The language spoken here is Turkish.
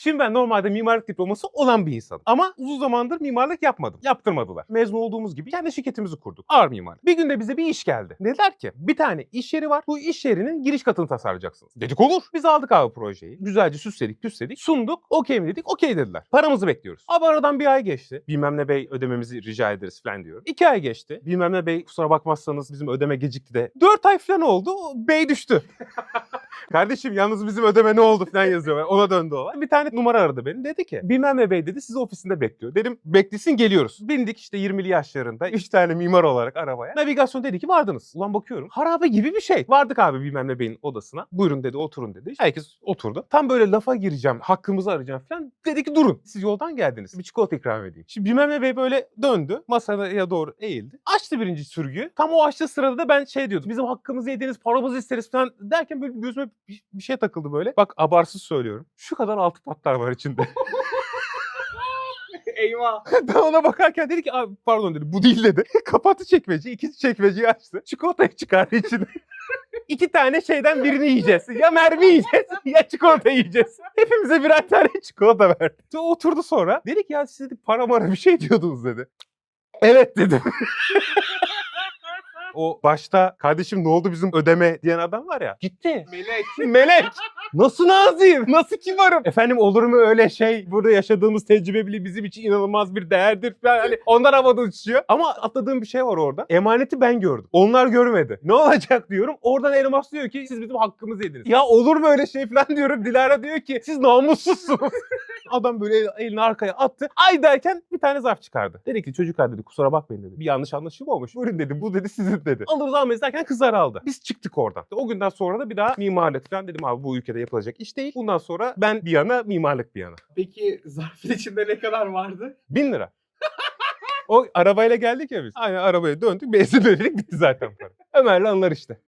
Şimdi ben normalde mimarlık diploması olan bir insanım. Ama uzun zamandır mimarlık yapmadım. Yaptırmadılar. Mezun olduğumuz gibi kendi şirketimizi kurduk. Ağır mimar. Bir günde bize bir iş geldi. Dediler ki bir tane iş yeri var. Bu iş yerinin giriş katını tasarlayacaksınız. Dedik olur. Biz aldık abi projeyi. Güzelce süsledik püsledik. Sunduk. Okey mi dedik? Okey dediler. Paramızı bekliyoruz. Abi aradan bir ay geçti. Bilmem ne bey ödememizi rica ederiz falan diyorum. İki ay geçti. Bilmem ne bey kusura bakmazsanız bizim ödeme gecikti de. Dört ay falan oldu. Bey düştü. Kardeşim yalnız bizim ödeme ne oldu falan yazıyorlar. Ona döndü olay. Bir tane numara aradı beni. Dedi ki bilmem ne bey dedi sizi ofisinde bekliyor. Dedim beklesin geliyoruz. Bindik işte 20'li yaşlarında. Üç tane mimar olarak arabaya. Navigasyon dedi ki vardınız. Ulan bakıyorum. Harabe gibi bir şey. Vardık abi bilmem ne beyin odasına. Buyurun dedi oturun dedi. Herkes oturdu. Tam böyle lafa gireceğim. Hakkımızı arayacağım falan. Dedi ki durun. Siz yoldan geldiniz. Bir çikolata ikram edeyim. Şimdi bilmem ne bey böyle döndü. Masaya doğru eğildi. Açtı birinci sürgüyü. Tam o açtığı sırada da ben şey diyordum. Bizim hakkımızı yediniz, paramızı isteriz falan derken böyle gözüme bir, bir şey takıldı böyle. Bak abarsız söylüyorum. Şu kadar altı patlar var içinde. Eyvah. ben ona bakarken dedi ki abi pardon dedi bu değil dedi. Kapattı çekmeceyi, ikinci çekmeceyi açtı. Çikolatayı çıkardı içine. İki tane şeyden birini yiyeceğiz. Ya mermi yiyeceğiz ya çikolata yiyeceğiz. Hepimize birer tane çikolata verdi. Sonra Oturdu sonra. Dedik ya siz dedik para mara bir şey diyordunuz dedi. Evet dedim. O başta kardeşim ne oldu bizim ödeme diyen adam var ya. Gitti. Melek. Melek. Nasıl naziyim? Nasıl kibarım? Efendim olur mu öyle şey? Burada yaşadığımız tecrübe bile bizim için inanılmaz bir değerdir. falan. Hani onlar havada uçuyor. Ama atladığım bir şey var orada. Emaneti ben gördüm. Onlar görmedi. Ne olacak diyorum. Oradan elmas diyor ki siz bizim hakkımızı yediniz. Ya olur mu öyle şey falan diyorum. Dilara diyor ki siz namussuzsunuz. Adam böyle el- elini arkaya attı. Ay derken bir tane zarf çıkardı. Dedi ki çocuklar dedi kusura bakmayın dedi. Bir yanlış anlaşılma olmuş. Buyurun dedi bu dedi sizin dedi. Alırız almayız derken kızlar aldı. Biz çıktık oradan. O günden sonra da bir daha mimarlık falan dedim abi bu ülkede yapılacak iş değil. Bundan sonra ben bir yana mimarlık bir yana. Peki zarfın içinde ne kadar vardı? Bin lira. o arabayla geldik ya biz. Aynen arabaya döndük. Benzin ödedik bitti zaten para. Ömer'le anlar işte.